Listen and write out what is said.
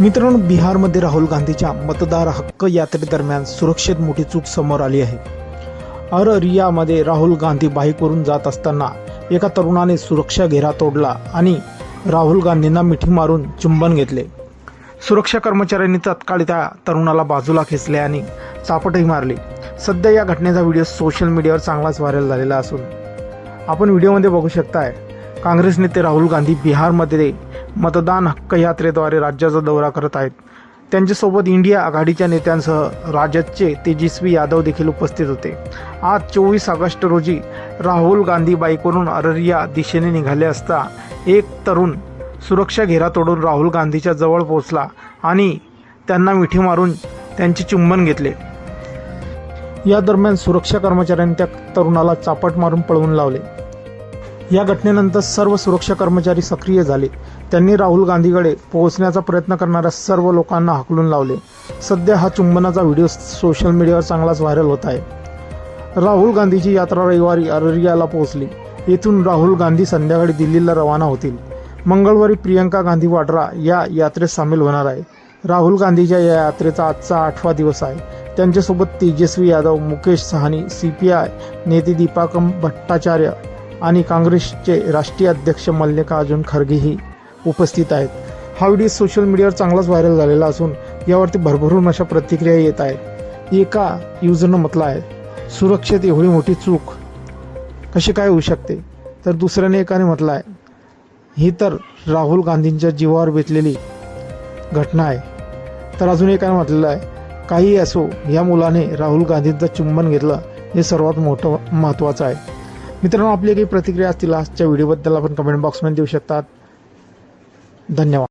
मित्रांनो बिहारमध्ये राहुल गांधीच्या मतदार हक्क यात्रेदरम्यान सुरक्षेत मोठी चूक समोर आली आहे. अररियामध्ये राहुल गांधी बाईकवरून जात असताना एका तरुणाने सुरक्षा घेरा तोडला आणि राहुल गांधींना मिठी मारून चुंबन घेतले. सुरक्षा कर्मचाऱ्यांनी तत्काळ त्या तरुणाला बाजूला खेचले आणि चापटही मारली. सध्या या घटनेचा व्हिडिओ सोशल मीडियावर चांगलाच व्हायरल झालेला असून आपण व्हिडिओमध्ये बघू शकताय काँग्रेस नेते राहुल गांधी बिहारमध्ये मतदान हक्क यात्रेद्वारे राज्याचा दौरा करत आहेत. त्यांच्यासोबत इंडिया आघाडीच्या नेत्यांसह राजदचे तेजस्वी यादव देखील उपस्थित होते. आज चोवीस ऑगस्ट रोजी राहुल गांधी बाईकवरून अररिया दिशेने निघाले असता एक तरुण सुरक्षा घेरा तोडून राहुल गांधीच्या जवळ पोहोचला आणि त्यांना मिठी मारून त्यांचे चुंबन घेतले. या दरम्यान सुरक्षा कर्मचाऱ्यांनी त्या तरुणाला चापट मारून पळवून लावले. या घटनेनंतर सर्व सुरक्षा कर्मचारी सक्रिय झाले. त्यांनी राहुल गांधीकडे पोहोचण्याचा प्रयत्न करणाऱ्या सर्व लोकांना हाकलून लावले. सध्या हा चुंबनाचा व्हिडिओ सोशल मीडियावर चांगलाच व्हायरल होत आहे. राहुल गांधीची यात्रा रविवारी अररियाला पोहोचली. येथून राहुल गांधी संध्याकाळी दिल्लीला रवाना होतील. मंगळवारी प्रियंका गांधी वाड्रा या यात्रेत सामील होणार आहे. राहुल गांधीच्या या यात्रेचा आजचा आठवा दिवस आहे. त्यांच्यासोबत Tejashwi Yadav Mukesh Sahani C P I नेते दीपाकम भट्टाचार्य आणि काँग्रेसचे राष्ट्रीय अध्यक्ष मल्लिकार्जुन खरगेही उपस्थित आहेत. हा व्हिडिओ सोशल मीडियावर चांगलाच व्हायरल झालेला असून यावरती भरभरून अशा प्रतिक्रिया येत आहेत. एका युजरनं म्हटलं आहे सुरक्षेत एवढी मोठी चूक कशी काय होऊ शकते? तर दुसऱ्याने एकाने म्हटलं आहे ही तर राहुल गांधींच्या जीवावर बेतलेली घटना आहे. तर अजून एकाने म्हटलेलं आहे काही असो या मुलाने राहुल गांधींचं चुंबन घेतलं हे सर्वात मोठं महत्त्वाचं आहे. मित्रांनो आपली काही प्रतिक्रिया असतील आजच्या व्हिडिओबद्दल आपण कमेंट बॉक्समध्ये देऊ शकतात. धन्यवाद.